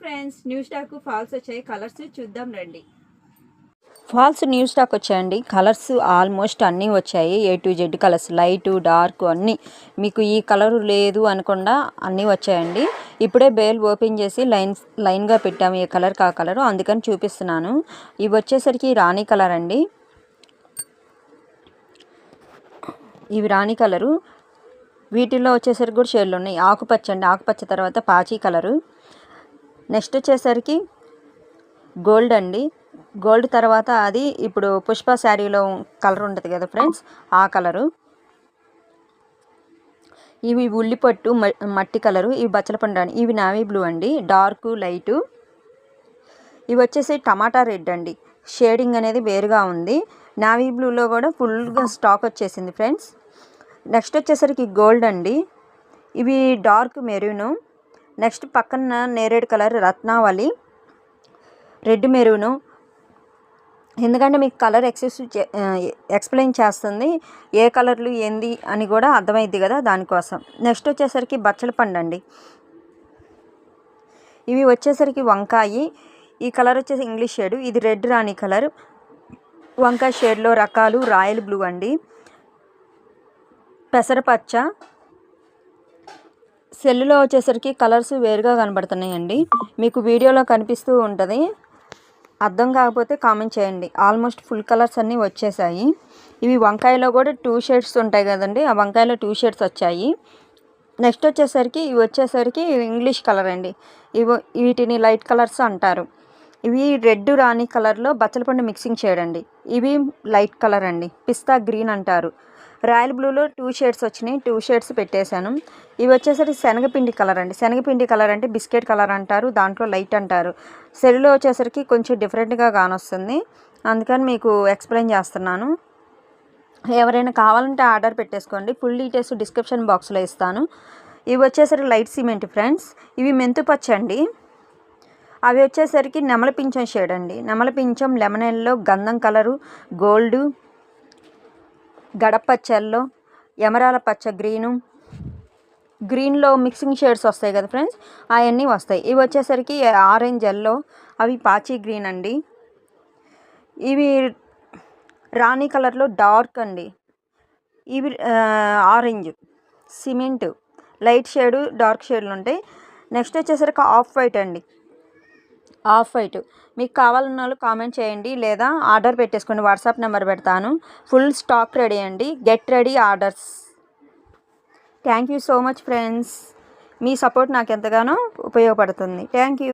Friends new stock falls వచ్చాయి. Colours చూద్దాం రండి. ఫాల్స్ న్యూ స్టాక్ వచ్చాయండి. కలర్స్ ఆల్మోస్ట్ అన్నీ వచ్చాయి. A to Z colours light dark అన్నీ. మీకు ఈ కలర్ లేదు అనకుండా అన్నీ వచ్చాయండి. ఇప్పుడే బేల్ ఓపెన్ చేసి లైన్ లైన్గా పెట్టాము ఏ కలర్ కా కలర్. అందుకని చూపిస్తున్నాను. ఇవి వచ్చేసరికి రాణి కలర్ అండి. ఇవి రాణి కలరు. వీటిల్లో వచ్చేసరికి కూడా షేడ్లు ఉన్నాయి. ఆకుపచ్చ అండి. ఆకుపచ్చ తర్వాత పాచి కలరు. నెక్స్ట్ వచ్చేసరికి గోల్డ్ అండి. గోల్డ్ తర్వాత అది ఇప్పుడు పుష్ప శారీలో కలర్ ఉంటుంది కదా ఫ్రెండ్స్ ఆ కలరు. ఇవి ఉల్లిపట్టు మ- మట్టి కలరు ఇవి బచ్చల ఇవి నావీ బ్లూ అండి డార్క్ లైటు. ఇవి వచ్చేసి టమాటా రెడ్ అండి. షేడింగ్ అనేది వేరుగా ఉంది. నావీ బ్లూలో కూడా ఫుల్గా స్టాక్ వచ్చేసింది ఫ్రెండ్స్. నెక్స్ట్ వచ్చేసరికి గోల్డ్ అండి. ఇవి డార్క్ మెరూను. నెక్స్ట్ పక్కన నేరేడు కలర్ రత్నావళి రెడ్ మెరూను. ఎందుకంటే మీకు కలర్ ఎక్సెస్ ఎక్స్ప్లెయిన్ చేస్తుంది ఏ కలర్లు ఏంది అని కూడా అర్థమైద్ది కదా దానికోసం. నెక్స్ట్ వచ్చేసరికి బచ్చల పండు అండి ఇవి వచ్చేసరికి వంకాయి. ఈ కలర్ వచ్చేసి ఇంగ్లీష్ షేడ్. ఇది రెడ్ రాణి కలర్. వంకాయ షేడ్లో రకాలు రాయల్ బ్లూ అండి. పెసరపచ్చ. సెల్లులో వచ్చేసరికి కలర్స్ వేరుగా కనబడుతున్నాయండి. మీకు వీడియోలో కనిపిస్తూ ఉంటుంది. అర్థం కాకపోతే కామెంట్ చేయండి. ఆల్మోస్ట్ ఫుల్ కలర్స్ అన్నీ వచ్చేసాయి. ఇవి వంకాయలో కూడా టూ షేడ్స్ ఉంటాయి కదండి. ఆ వంకాయలో టూ షేడ్స్ వచ్చాయి. నెక్స్ట్ వచ్చేసరికి ఇవి వచ్చేసరికి ఇంగ్లీష్ కలర్ అండి. ఇవి వీటిని లైట్ కలర్స్ అంటారు. ఇవి రెడ్ రాణి కలర్లో బచ్చలపండు మిక్సింగ్ చేయడండి ఇవి లైట్ కలర్ అండి. పిస్తా గ్రీన్ అంటారు. రాయల్ బ్లూలో టూ షేడ్స్ వచ్చినాయి. టూ షేడ్స్ పెట్టేశాను. ఇవి వచ్చేసరికి శనగపిండి కలర్ అండి. శనగపిండి కలర్ అంటే బిస్కెట్ కలర్ అంటారు దాంట్లో లైట్ అంటారు. సెల్లో వచ్చేసరికి కొంచెం డిఫరెంట్గా కానొస్తుంది అందుకని మీకు ఎక్స్ప్లెయిన్ చేస్తున్నాను. ఎవరైనా కావాలంటే ఆర్డర్ పెట్టేసుకోండి. ఫుల్ డీటెయిల్స్ డిస్క్రిప్షన్ బాక్స్లో ఇస్తాను. ఇవి వచ్చేసరికి లైట్ సిమెంట్ ఫ్రెండ్స్. ఇవి మెంతు పచ్చ అండి. అవి వచ్చేసరికి నెమల పింఛం షేడ్ అండి. నెమల పింఛం లెమన్ ఎల్లో గంధం కలరు గోల్డ్ గడపచ్చల్లో ఎమరాల పచ్చ గ్రీను. గ్రీన్లో మిక్సింగ్ షేడ్స్ వస్తాయి కదా ఫ్రెండ్స్? అవన్నీ వస్తాయి. ఇవి వచ్చేసరికి ఆరెంజ్ ఎల్లో. అవి పాచి గ్రీన్ అండి. ఇవి రాణి కలర్లో డార్క్ అండి. ఇవి orange. Cement. Light shade dark షేడ్లు ఉంటాయి. నెక్స్ట్ వచ్చేసరికి ఆఫ్ వైట్ అండి. ఆఫ్ వైట్ మీకు కావాలన్న వాళ్ళు కామెంట్ చేయండి లేదా ఆర్డర్ పెట్టేసుకోండి. వాట్సాప్ నెంబర్ పెడతాను. ఫుల్ స్టాక్ రెడీ అండి. Get ready orders. Thank you so much friends. Me support నాకు ఎంతగానో ఉపయోగపడుతుంది. Thank you.